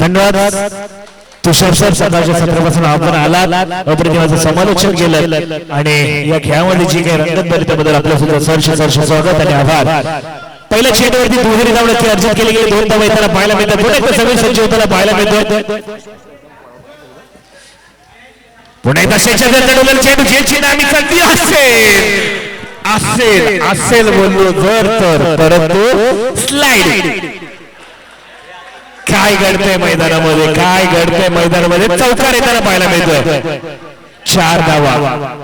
धन्यवाद. तुषार सर सकाळच्या सत्रापासून आपण आला अप्रतिमाचं समालोचन केलं. आणि या खेळामध्ये जी काही रंगत भरली आपल्या आपलं सुद्धा सरशी सरशी स्वागत आणि आभार. पहिल्या चेंडूवरती दुहेरी धावण्याची अर्जित केली गेली. दोन धावा येताना पाहायला मिळतात. पुन्हा सगळे समीर संजय होताना पाहायला मिळतो. पुन्हा एकदा शेषाच्या चढवलेला चेंडू ज्याची आम्ही चालती असेल. असेल. असेल बोललो जर तर. परंतु स्लाइड काय घडतंय मैदानामध्ये? काय घडतंय मैदानामध्ये? चौकार येताना पाहायला मिळतोय. चार धावा.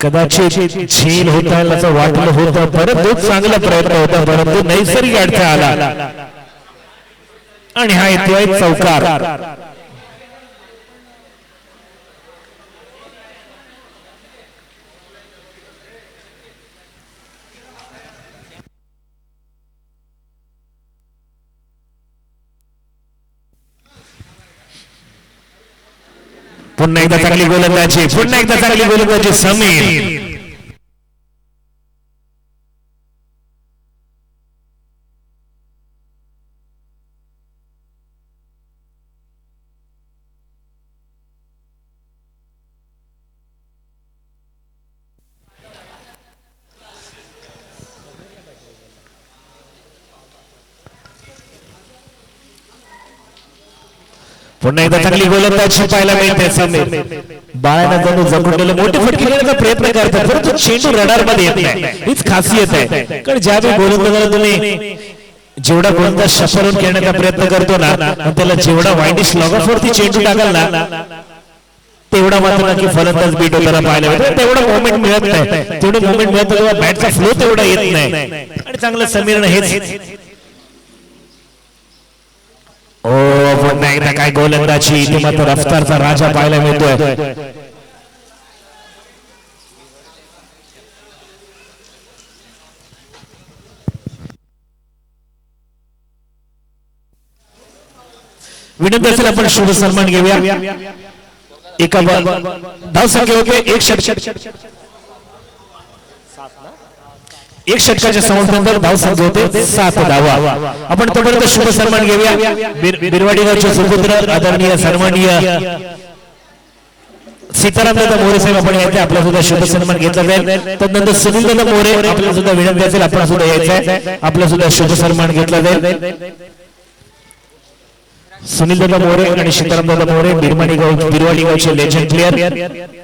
कदाचित झेल होता असं वाटलं होतं परंतु चांगला प्रयत्न होता परंतु नैसर्गिक अडथळा आला. आणि हा येतोय चौकार. पुन्हा एकदा चांगली गोलंदाजी पुन्हा एकदा चांगली गोलंदाजी समीर. पुन्हा एकदा चांगली गोलंदाजी पाहायला मिळते समीर. बाळानं जणू गेलं मोठी फटकी घेण्याचा प्रयत्न करतात परंतु चेंडू रडारमध्ये येत नाही. हीच खासियत आहे. कारण ज्यावेळी गोलंदाजाला तुम्ही जेवढा गोलंदाज शफरून खेळण्याचा प्रयत्न करतो ना त्याला जेवढा वाईडिश लॉग ऑफ वरती चेंडू टाकाल ना तेवढा मात्र नक्की फलंदाज बीट होताना पाहायला मिळतो तेवढा मोमेंट मिळत नाही. तेवढं मोमेंट मिळत तेव्हा बॅटचा फ्लो तेवढा येत नाही. आणि चांगलं समीरनं हेच ओ पुन्हा एकदा काय गोलंदाजी इथे मात्र रफ्तारचा राजा पाहायला मिळतोय. विनंती असेल आपण शुभ सन्मान घेऊया. एका धाव संख्या होते एक षट षट षट षट एक षटकाच्या समाप्तीनंतर धाव संघ होते सात धावा. आपण तोपर्यंत शुभ सन्मान घेऊया. बिरवाडी गावचे सुपुत्र आदरणीय सन्माननीय सीताराम दादा मोरे साहेब आपण यायचे आपला सुद्धा शुभ सन्मान घेतला जाईल. तदनंतर सुनील दादा मोरे आपल्याला सुद्धा विनंती असेल आपण सुद्धा यायचंय आपला सुद्धा शुभ सन्मान घेतला जाईल. सुनील दादा मोरे आणि सीताराम दादा मोरे बिरमाणी गाव बिरवाडी गावचे लेजंड प्लेअर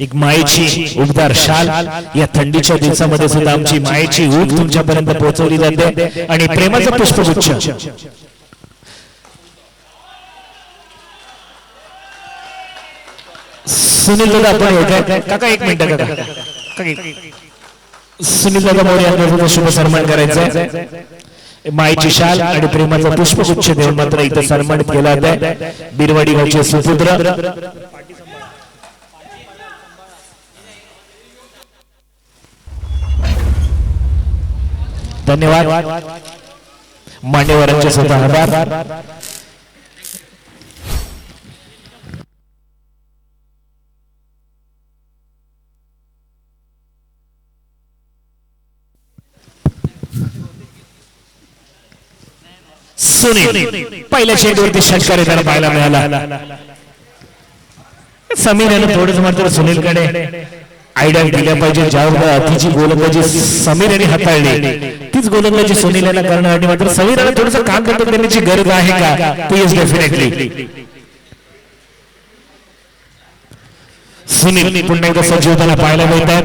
एक मायेची उबदार शाल या थंडीच्या दिवसामध्ये सुद्धा आमची मायेची ऊब तुमच्यापर्यंत पोहोचवली जाते आणि प्रेमाचं पुष्पगुच्छ. सुनील दादा आपण काका एक मिनिट काका. सुनील दादा मोरे यांना शुभ सन्मान करायचा मायेची शाल आणि प्रेमाचा पुष्पगुच्छ देऊन मात्र इथं सन्मानित केला जात बिरवाडी गावचे सुपुत्र. धन्यवाद. मान्यवरांचे सुद्धा आभार. सुनील पहिल्या शेडवरती षटकार येताना पाहायला मिळाला. समीर यानं थोडंच मात्र सुनीलकडे. आयडिया दिल्या पाहिजे ज्यावर अतिची गोलंदाजी समीर यांनी हाताळली. तीच गोलंदाजी सोनीला यांना आणि मात्र समीराला थोडस काम करतो देण्याची गरज आहे का? ती इज डेफिनेटली सुनील पुन्हा एकदा सजीवताना पाहायला मिळतात.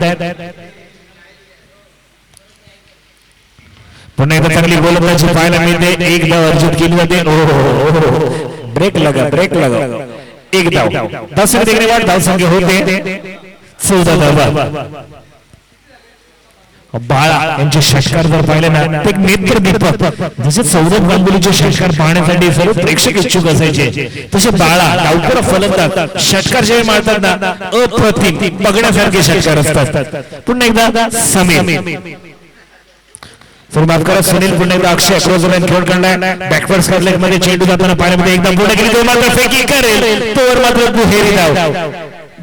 पुन्हा एकदा चांगली गोलंदाजी पाहायला मिळते. एक धाव अर्जित केली जाते ब्रेक लगा ब्रेक लगा. एक धाव धाव धावसंख्या होते. चौदा धावा. बाळा यांचे षटकार जर पाहिले ना ते एक नेत्र दीपक. जसे सौरभ गांगुलीचे षटकार पाहण्यासाठी सर्व प्रेक्षक इच्छुक असायचे. तसे बाळा डावकर फलंदाज षटकार जे मारतात ना अप्रतिम बघण्यासारखे षटकार असतात. पुन्हा एकदा समीर. सर माफ करा सुनील पुन्हा एकदा अक्षय अक्रोजन खेळ काढलाय. बॅकवर्ड स्कॉटलँडमध्ये चेंडू जाताना पाण्यामध्ये एकदा पुढे गेली तो मात्र फेकी करेल. तोवर मात्र दुहेरी धाव.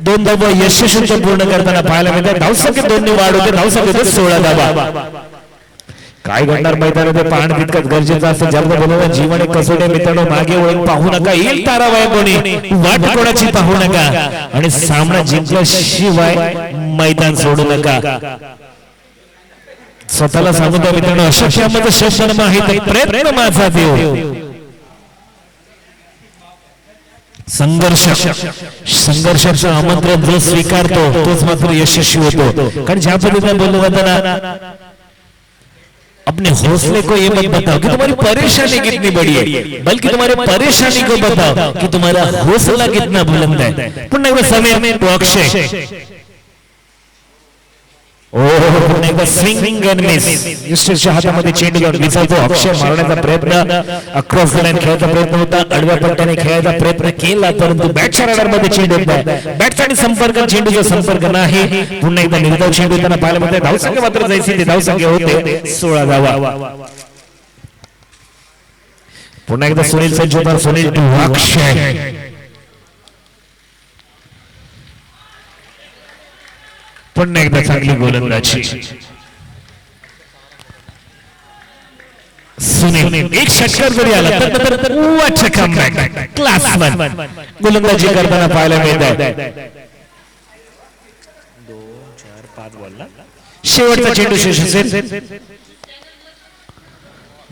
दोन धावा यशस्वी पूर्ण करताना पाहायला मिळतात धावसंख्या दोन्ही वाढ होते धावसंख्या सोळा धावा. काय घडणार मैदानामध्ये? पाहणं तितकंच गरजेचं असतं. जास्त बोलवलं जीवन एक कसोटे मित्रांनो मागे वळून पाहू नका. येईल ताराबाई कोणी वाट कोणाची पाहू नका. आणि सामना जिंकल्याशिवाय मैदान सोडू नका. स्वतःला सांगू द्या मित्रांनो अशक्यामध्ये शस्त्र आहे. तर प्रयत्न माझा देव. संघर्ष संघर्षाचं आमंत्रण जो स्वीकारतो तोच मात्र यशस्वी होतो. कारण ज्या पद्धतीने बोललं जातं ना अपने हौसले को ये मत बताओ कि तुम्हारी परेशानी कितनी बड़ी है? बल्कि तुम्हारी परेशानी को बताओ कि तुम्हारा हौसला कितना बुलंद है? पुनः एकदा समय तो अक्षय मिस युस्टरच्या हातामध्ये चेंडू घेऊन विचारतो अक्षय मारण्याचा प्रयत्न. अक्रॉस लाईन खेळायचा प्रयत्न होता. पट्ट्याने खेळायचा प्रयत्न केला परंतु बॅटच्या रडारमध्ये चेंडू नाही. बॅटचा आणि संपर्क चेंडूचा संपर्क नाही. पुन्हा एकदा निर्धाव चेंडू येताना पाहायला मिळते धावसंख्या मात्र जायचे ते धावसंख्या होते. सोळा धावा. पुन्हा एकदा सुनील संचोदार सुनील अक्षय. पुन्हा एकदा चांगली गोलंदाजी. सुनील एक षटकार जरी आला तर तर वाच क्लास वन गोलंदाजी करताना पाहायला मिळत आहे शेवटचा चेंडू शेष असेल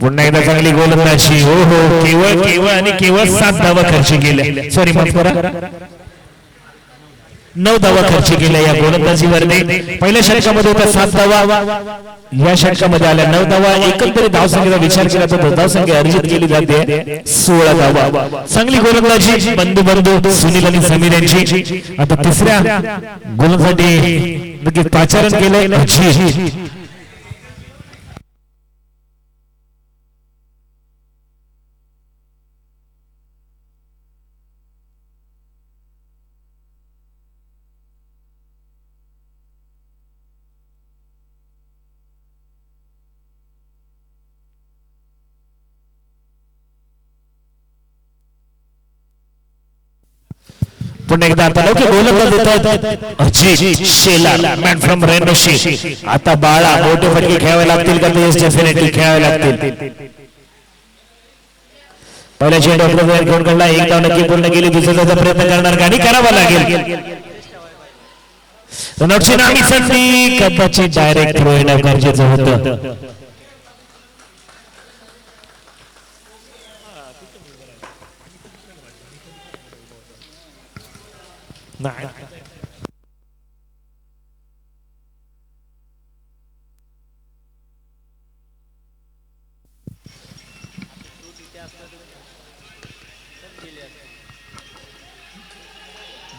पुन्हा एकदा चांगली गोलंदाजी. हो हो केवळ केवळ आणि केवळ सात धावा खर्च केल्या. सॉरी माफ करा. नऊ धावा खर्च केल्या या गोलंदाजीवरने पहिल्या षटकामध्ये होता सात धावा. या षटकामध्ये आल्या नऊ धावा. एकंदरीत धावसंख्येचा विचार केला तर धावसंख्या अर्जित केली जाते. सोळा धावा. चांगली गोलंदाजी. बंधू बंधू सुनील आणि समीर यांची. आता तिसऱ्या गोलंदाजी. नक्कीच पाचारण केलंय. पुन्हा एकदा आता लोक गोलंदाज येतात अजित शेलार मॅन फ्रॉम रेनोशी आता बाळा मोठे फटके खेळावे लागतील का? ते डेफिनेटली खेळावे लागतील. पहिल्या चेंडू आपल्या घेऊन काढला एक धाव नक्की पूर्ण केली दुसऱ्याचा प्रयत्न करणार गाडी करावा लागेल. रनआउटची नामी संधी कदाचित डायरेक्ट थ्रो येणं गरजेचं होतं. नाही.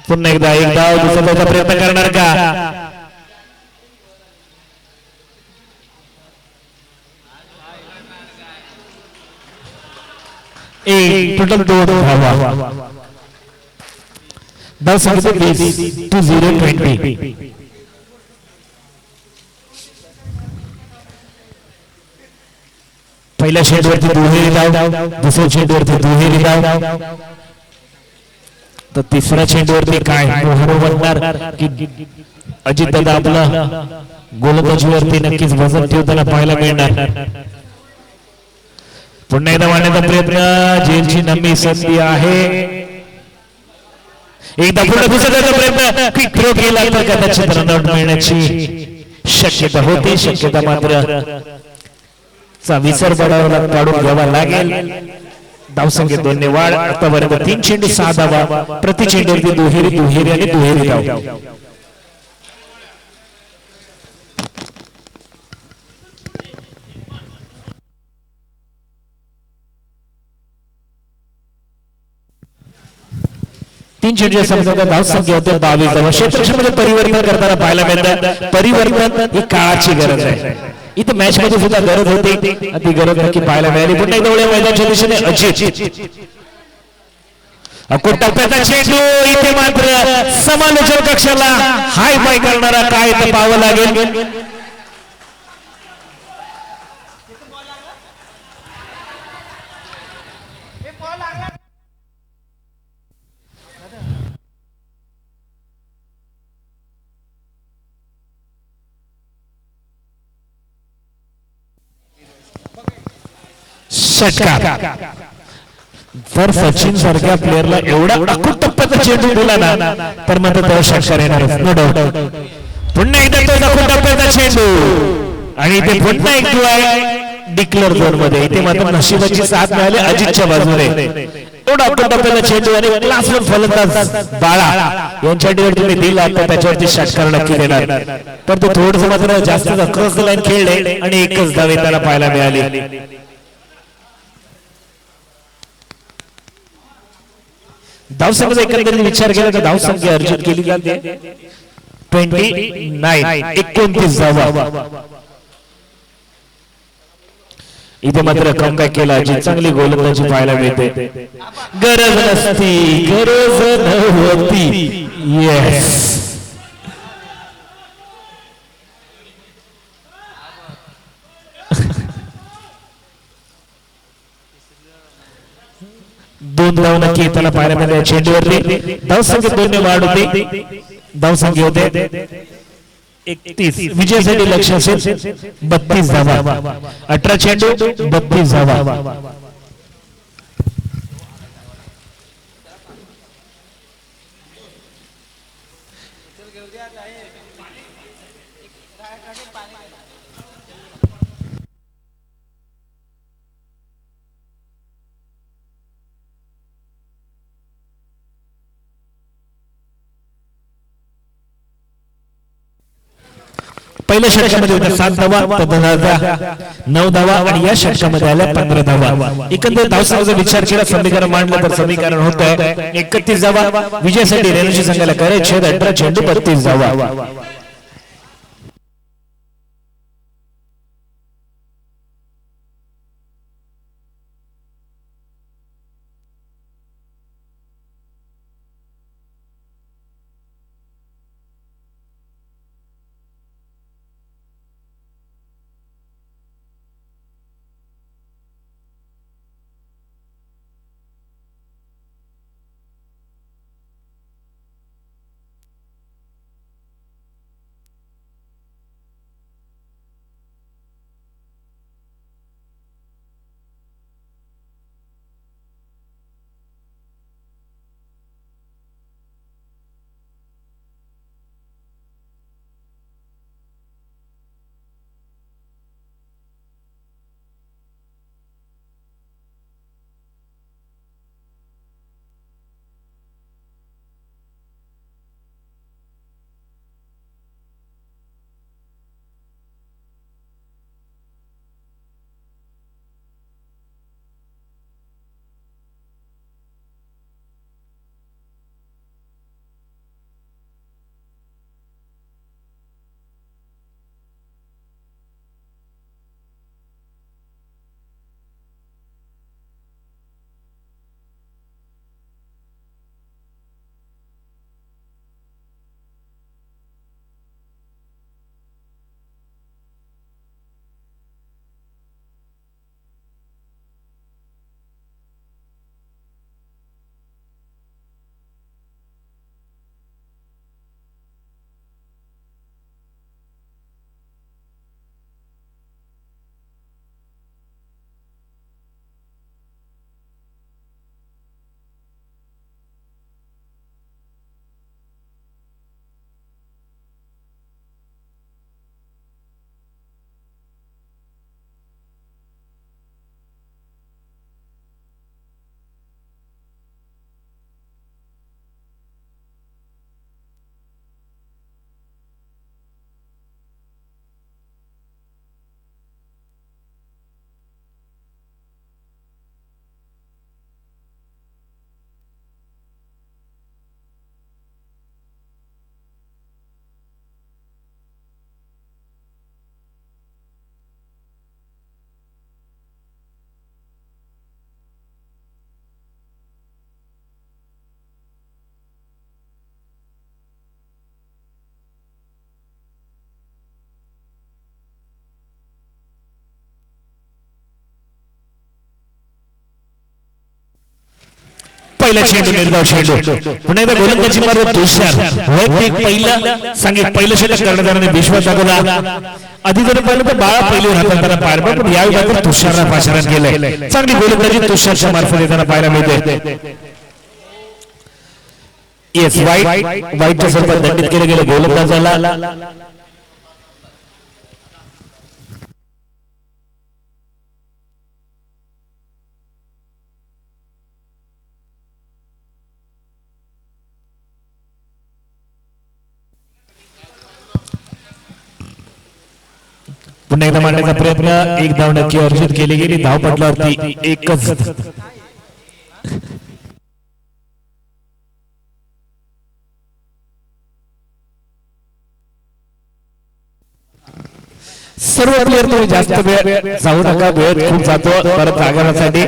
पुन्हा एकदा एक डाव दुसऱ्याचा प्रयत्न करणार का? एक टोटल दोन धावा. दस वीस. टू झिरो ट्वेंटी पहिल्या शेडवरती दुहेरी धाव दुसऱ्या शेडवरती दुहेरी धाव तर तिसऱ्या चेंडूवरती काय? मोहरो बनणार की अजित दादा आपला गोलंदाजीवरती नक्कीच वजन ठेवताना पाहायला मिळणार. पुन्हा एकदा मांडण्याचा प्रयत्न. जेलची नमी संधी आहे. एकदा पुढे घुसण्याचा प्रयत्न. क्विक थ्रो केला तर कदाचित रनआउट मिळण्याची शक्यता होती शक्यता मात्र चा विसर बडावला काढून घ्यावा लागेल. धावसंख्येत दोन्ही वाढ आतापर्यंत तीन चेंडू सहा धावा प्रति चेंडूवरती दुहेरी दुहेरी आणि दुहेरी धाव. तीन चेंडूच्या समजा धावसंख्या होते बावीस. धावा क्षेत्रक्षेत्रामध्ये परिवर्तन करताना पाहायला मिळतं. परिवर्तन ही काळाची गरज आहे. इथं मॅच मध्ये सुद्धा गरज होती. ती गरज नक्की पाहायला मिळाली. पुन्हा एकदा उड्या मैदानच्या दिशेने अजित. अकोट टप्प्याचा चेंडू? इथे मात्र समालोचन कक्षाला हाय फाय करणारा काय ते पाहावं लागेल. षटकार जर सचिन सारख्या प्लेअरला एवढा अकूट टप्प्याचा चेंडू दिला ना तर मग तो षटकार येणार नो डाऊट पुन्हा एकदा तो अकूट टप्प्याचा चेंडू आणि इथे पुन्हा एक दुवा आहे. डिक्लेअर झोनमध्ये. इथे मात्र नशिबाची साथ मिळाली अजितच्या बाजूने. चेंडू आणि फलंदाज बाळा यांच्या डिवर तुम्ही दिला तर त्याच्यावरती षटकार नक्की देणार. तर तो थोडस मात्र जास्त लाईन खेळले आणि एकच धावे त्याला पाहायला मिळाली. धावसंघाचा एकंदरीत विचार केला तर धावसंख्या अर्जित केली जाते. Twenty nine. एकोणतीस धावा इथे मात्र कमबॅक केला? जी चांगली गोलंदाजी पाहायला मिळते. गरज नसती. गरज नव्हती. येस दोन धाव नक्की त्याला पाहायला मिळाल्या चेंडूवरती धावसंख्या दोन वाढ होते धावसंख्या होते एकतीस विजयासाठी लक्ष असेल बत्तीस धावा अठरा चेंडू बत्तीस धावा पहिल्या षटकामध्ये होत्या सात धावा तदनंतर नऊ धावा आणि या षटकामध्ये आल्या पंधरा धावा. एकंदर धावसंघाचा विचार केला समीकरण मांडलं तर समीकरण होत. एकतीस धावा विजयासाठी रेणूजी संघाला करायचे अठरा चेंडू बत्तीस धावा. पहिला चेंडू निर्धाव चेंडू पुन्हा एकदा गोलंदाजी मार्ग तुषार. वैयक्तिक पहिला सांगित पहिलं षटक कर्णधाराने विश्वास दाखवला. आधी जर पाहिलं तर बाळा पहिलीवर हातात त्याला पार पण यावेळी मात्र तुषारला पाचारण केलंय चांगली गोलंदाजी तुषारच्या मार्फत येताना पाहायला मिळते. येस वाईट वाईटच्या स्वरूपात दंडित केलं गेलं. गोलंदाजाला पुन्हा एकदा मांडण्याचा प्रयत्न. एक धाव नक्की अर्जित केली गेली धाव पटलावरती एकच. सर्व प्लेअर तुम्ही जास्त वेळ जाऊ नका वेळ खूप जातो. परत जागरणासाठी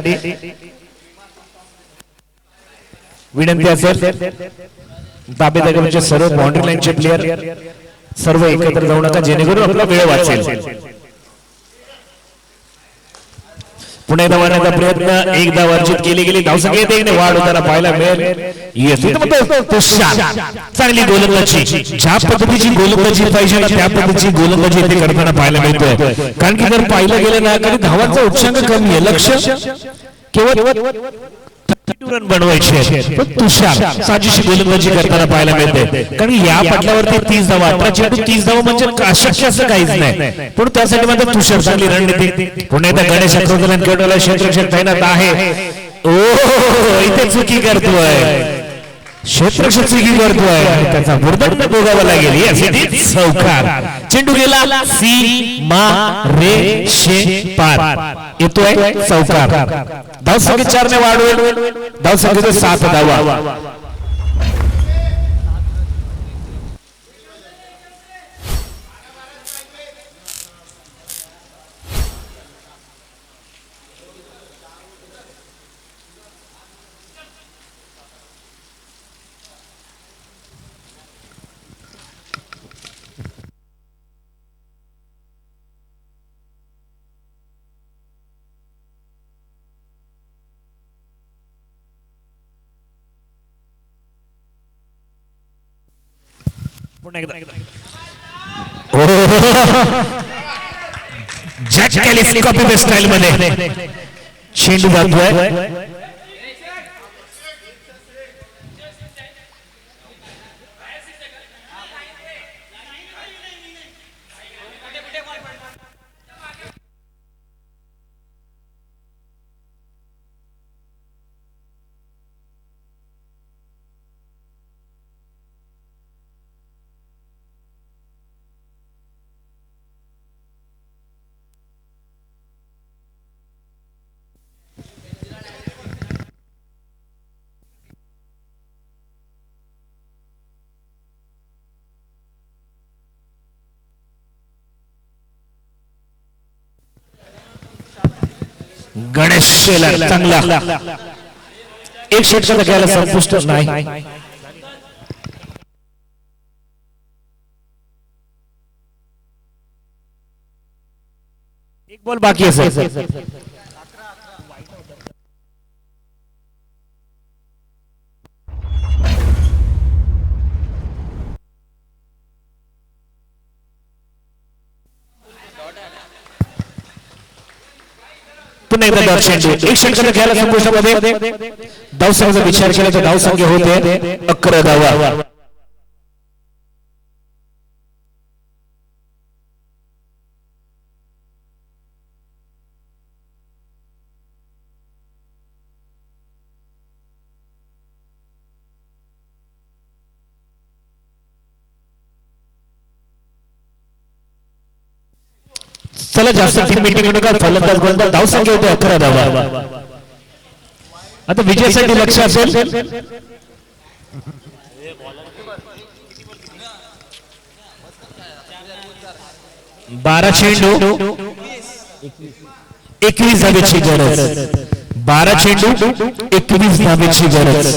विनंती असेल. ताबेदारीचे सर्व बाउंड्री लाईनचे प्लेअर सर्व एकत्र जाऊ नका जेणेकरून आपला वेळ वाचेल. पुणे धावण्याचा प्रयत्न एकदा वर्जित केली गेली धावसंख्या येते वाढ होताना पाहायला मिळेल. चांगली गोलंदाजी. ज्या पद्धतीची गोलंदाजी पाहिजे ना त्या पद्धतीची गोलंदाजी इथे करताना पाहायला मिळतोय. कारण की जर पाहिलं गेलं ना कधी धावांचा उच्चांक कमी आहे लक्ष केवळ रन बनवायचे पण तुषार गोलंदाजी करताना पाहायला मिळते. कारण या पटल्यावरती तीस धावा अठरा चेंडू तीस धावा म्हणजे अशक्य असं काहीच नाही. पण त्यासाठी मात्र तुषार चांगली रणनीती. पुन्हा एकदा गणेश अग्रवाल खेळवला क्षेत्ररक्षक तैनात आहे. ओ इथे चुकी करतोय. क्षेत्ररक्षक चुकी त्याचा भुर्दंड भोगावा लागेल. Yes, चौकार चेंडू गेला. सी मा रे शे पार. येतोय चौकार धाव संख्या चार ने वाढवेल. धाव संख्येचा सात धावा. पुन्हा एकदा. जॅक कॅलिस कॉपी स्टाईल मध्ये. चेंडू जातोय गणेश शेलर चांगला. एक षटकाचा घ्यायला संपुष्ट नाही. एक बॉल बाकी असेल पुन्हा एकदा डॉट चेंडू एक षटकाचा घ्यायला संपुष्टामध्ये धावसंख्येचा विचार केला तर धावसंख्या होते. अकरा धावा. चला जास्त टीम मीटिंग नका. फलंदाज गोलंदाज धाव संख्या होते अकरा धावा. आता विजयासाठी लक्ष असेल. बारा चेंडू एकवीस धावेची गरज. बारा चेंडू एकवीस धावेची गरज.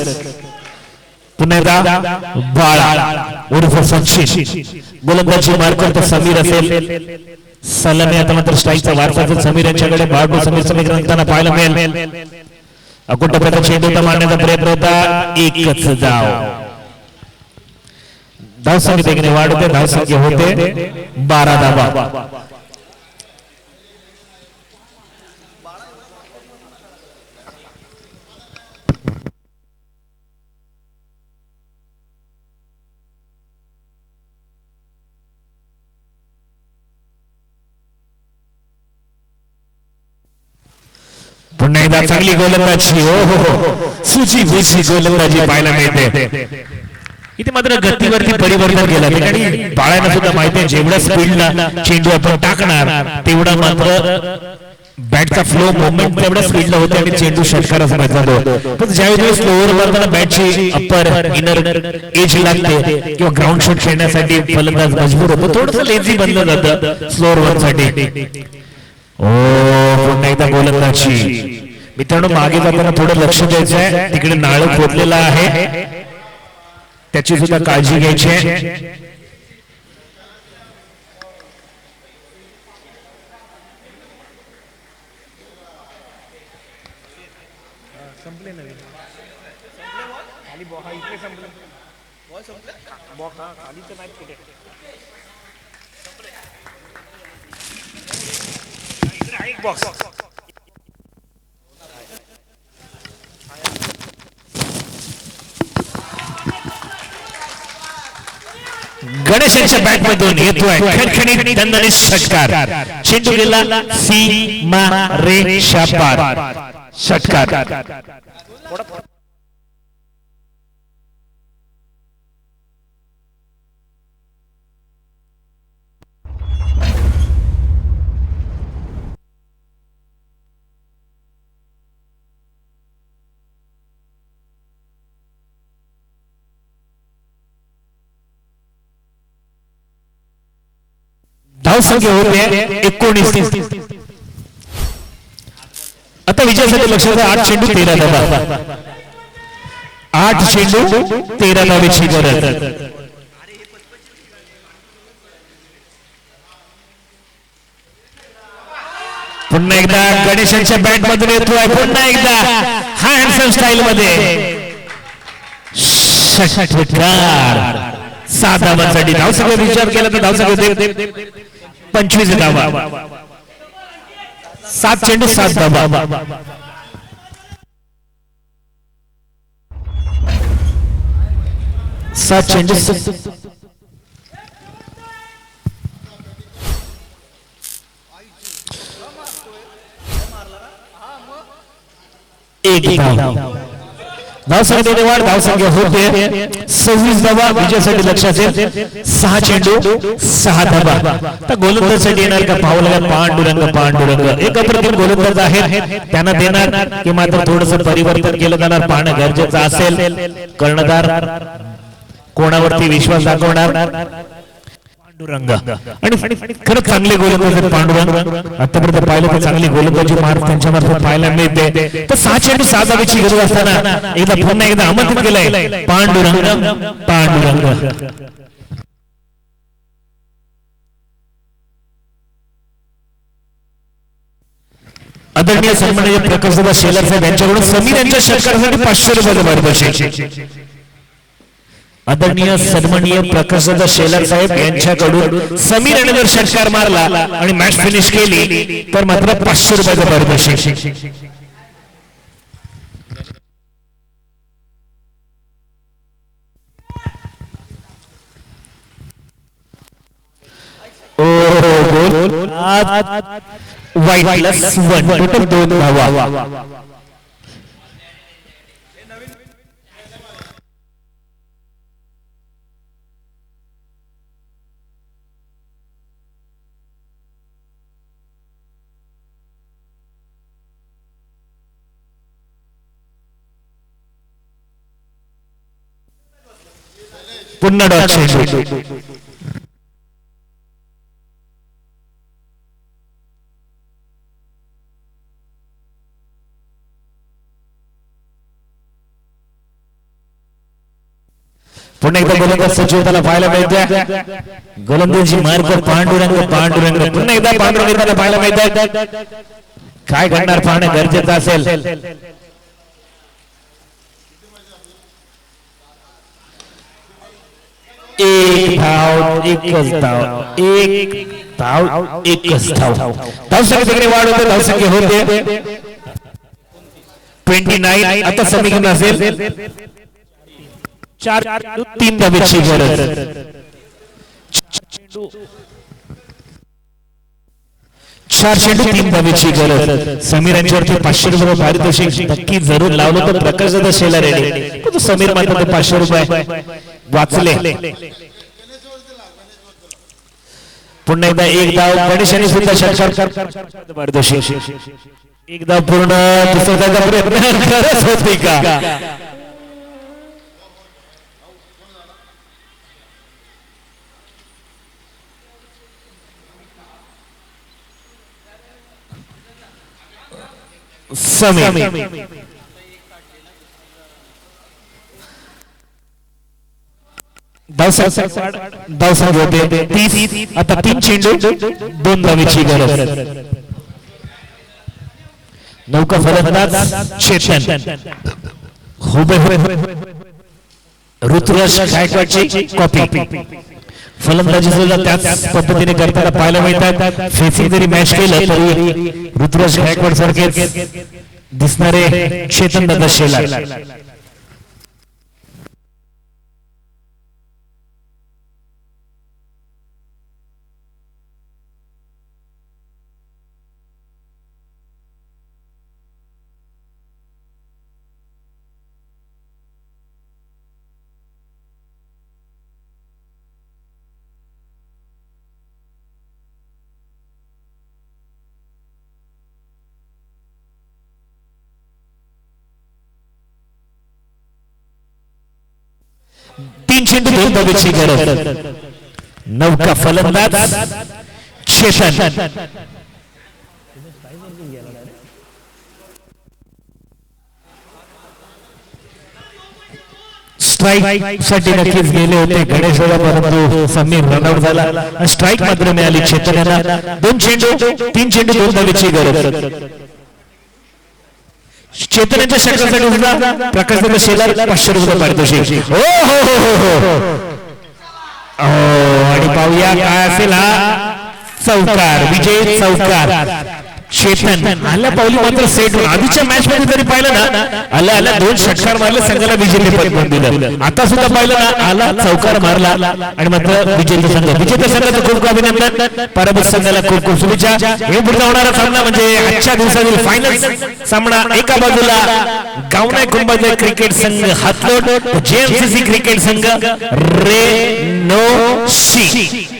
पुन्हा एकदा बाळा. उर्फ सचिन. गोलंदाजी मार्कर समीर असेल. सलामी आता मात्र स्ट्राईकचा वारसा जर समीर यांच्याकडे बाळू समीर समीर रंगताना पाहायला मिळेल. अकुट टप्प्याचा चेंडू होता मारण्याचा प्रयत्न होता. एकच धाव धाव संख्येने वाढ होते धाव संख्या होते. बारा धावा. एकदा चांगली गोलंदाजी. हो हो हो. सुची बुची गोलंदाजी पाहायला मिळते. इथे मात्र गतीवरती परिवर्तन केलं. ठिकाणी बाळांना सुद्धा माहिती आहे जेवढ्या स्पीडला चेंडू आपण टाकणार तेवढा मात्र बॅटचा फ्लो मोमेंट तेवढ्या स्पीडला होते आणि चेंडू षटकाराचा जातो पण ज्यावेळी स्लोवर मारताना बॅटची अप्पर इनर एज लागते किंवा ग्राउंड शॉट खेळण्यासाठी फलंदाज मजबूर होतो. थोडस लेझी बनलं जातं स्लोअर वनसाठी. ओ पुन्हा एकदा गोलंदाजी. मित्रांनो मागे जाताना थोडं लक्ष द्यायचं आहे तिकडे नाळ खोदलेला आहे. त्याची सुद्धा काळजी घ्यायची आहे. गणेशांच्या बॅट मधून येतोय. खणखणीत दणदणीत षटकार. चेंडू गेला सी मा रे शापार षटकार. धाव संख्या होते एकोणीस आता विजयासाठी लक्षात घ्या, आठ चेंडू तेरा धावा. आठ चेंडू तेरा धावेची गरज. पुन्हा एकदा गणेशांच्या बॅट मधून येतोय. पुन्हा एकदा हा हँडसम स्टाईल मध्ये. षटकार सात धावांसाठी धाव विचार केला तर धाव पंचवीस धावा. सात चेंडू सात धावा. सात चेंडू एक धावा. धावसंख्येने वाढ धावसंख्या होते. सव्वीस धावा विजयासाठी लक्षात येईल. सहा चेंडू सहा धावा. तर गोलंदाजसाठी येणार का पावला पांडुरंग पांडुरंग? एक अप्रतिम गोलंदाज आहेत. त्यांना देणार की मात्र थोडस परिवर्तन केलं जाणार पाहणं गरजेचं असेल. कर्णधार कोणावरती विश्वास दाखवणार? पांडुरंग. आणि खरंच चांगले गोलंदाज पांडुरंग. आतापर्यंत पाहिलं तर चांगली गोलंदाजी मार त्यांच्या मार्फत पाहायला मिळते. तर सहा चेंडू सहा धावेची गरज असताना एकदा पुन्हा एकदा आमंत्रित केलंय. पांडुरंग. पांडुरंग. आदरणीय सन्माननीय प्रकाशदादा शेलार साहेब यांच्याकडून समीर यांच्या षटकारासाठी पाचशे रुपयाचं पारितोषिक आदरणीय सन्माननीय प्रकाशदादा शेलार साहेब यांच्याकडून समीर याने जर षटकार मारला आणि मॅच फिनिश केली. तर मात्र पाचशे रुपयाचं पारितोषिक. गोल वाईट प्लस वन टोटल दोन धावा. पुन्हा डॉट चेंडू पुन्हा एकदा गोलंदाज सचिव त्याला पाहायला मिळते गोलंदाजी मार्ग पांडुरंग पांडुरंग पुन्हा एकदा पांडुरंग त्याला पाहायला मिळते काय घडणार पाहणं गरजेचं असेल एक धाव एकच धाव एक धाव एकच धाव धावसंख्येकडे वाढ होते धावसंख्या होते. ट्वेंटी नाईन आता समीकरण असेल. चार तीन धावेची गरज. चार चेंडू तीन धावेची गरज. समीर यांच्यावरती पाचशे रुपये पारितोषिक नक्की जरूर लावलं तर प्रकाश दादा शेला रेडी समीर मात्र पाचशे रुपये वाचले पुन्हा एकदा एक धाव गणेशाने सुद्धा षटकार एकदा पूर्ण दुसरा प्रयत्न करत होती का धावसंख होते तीस आता तीन चेंडू दोन धावीची गरज. नौका फलंदाज चेतन. हुबे ऋतुराज गायकवाडची कॉपी फलंदाजी सुद्धा त्याच पद्धतीने करताना पाहायला मिळतात. फेसिंग जरी मॅच केलं तरी ऋतुराज गायकवाड सारखे दिसणारे चेतन दादा शेला तीन धावेची गरज नौका फलंदाज चेतन स्ट्राईकसाठी नक्कीच गेले होते गणेश परंतु समीर रनआउट झाला. स्ट्राईक मात्र मिळाली यांना दोन चेंडू तीन चेंडू दोन धावेची गरज. चेतनाच्या प्रकाश दादा शेलार पाचशे रुपये पारितोषिक. हो हो हो हो हो. आणि पाहूया काय असेल हा चौकार विजय चौकार. चेतन. आल्या पावली मात्र सेट होऊन आधीच्या मॅच मध्ये जरी पाहिलं ना आल्या आल्या दोन षटकार मारले संघाला विजेते पद दिलं आता सुद्धा पाहिलं ना आला चौकार मारला आणि मात्र विजेते संघ विजेते संघाचं खूप खूप अभिनंदन. पराभूत संघाला खूप खूप शुभेच्छा. हे पुढचा होणारा सामना म्हणजे आजच्या दिवसातील फायनल सामना. एका बाजूला गावनाय कुंभाचे क्रिकेट संघ हातलोट जेएमसीसी क्रिकेट संघ रे नो सी.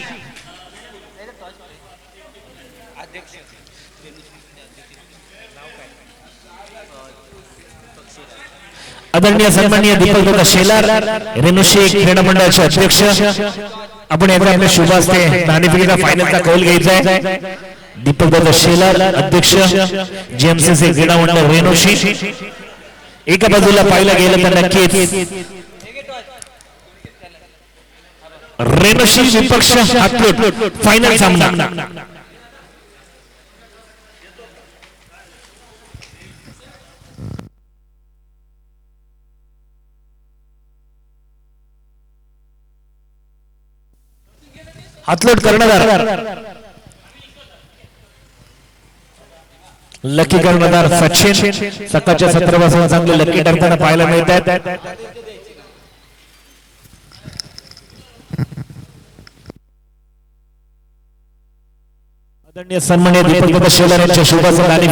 आदरणीय सन्माननीय दीपक दादा शेलार रेणुशी क्रीडा मंडळाचे अध्यक्ष आपण याचा आपल्या शुभ असते नाणेफेकीचा फायनलचा कौल घ्यायचा दीपक दादा शेलार अध्यक्ष जेएमसीसी क्रीडा मंडळ रेणुशी. एका बाजूला पाहिलं गेलं तर नक्कीच रेणुशी विपक्ष फायनल सामना. हातलोट कर्णधार लकी कर्णधार सचिन. सकाळच्या सत्रापासून चांगले लकी ठरताना पाहायला मिळत आहेत सन्मान्य दीपक शेलार यांच्या शुभासन आणि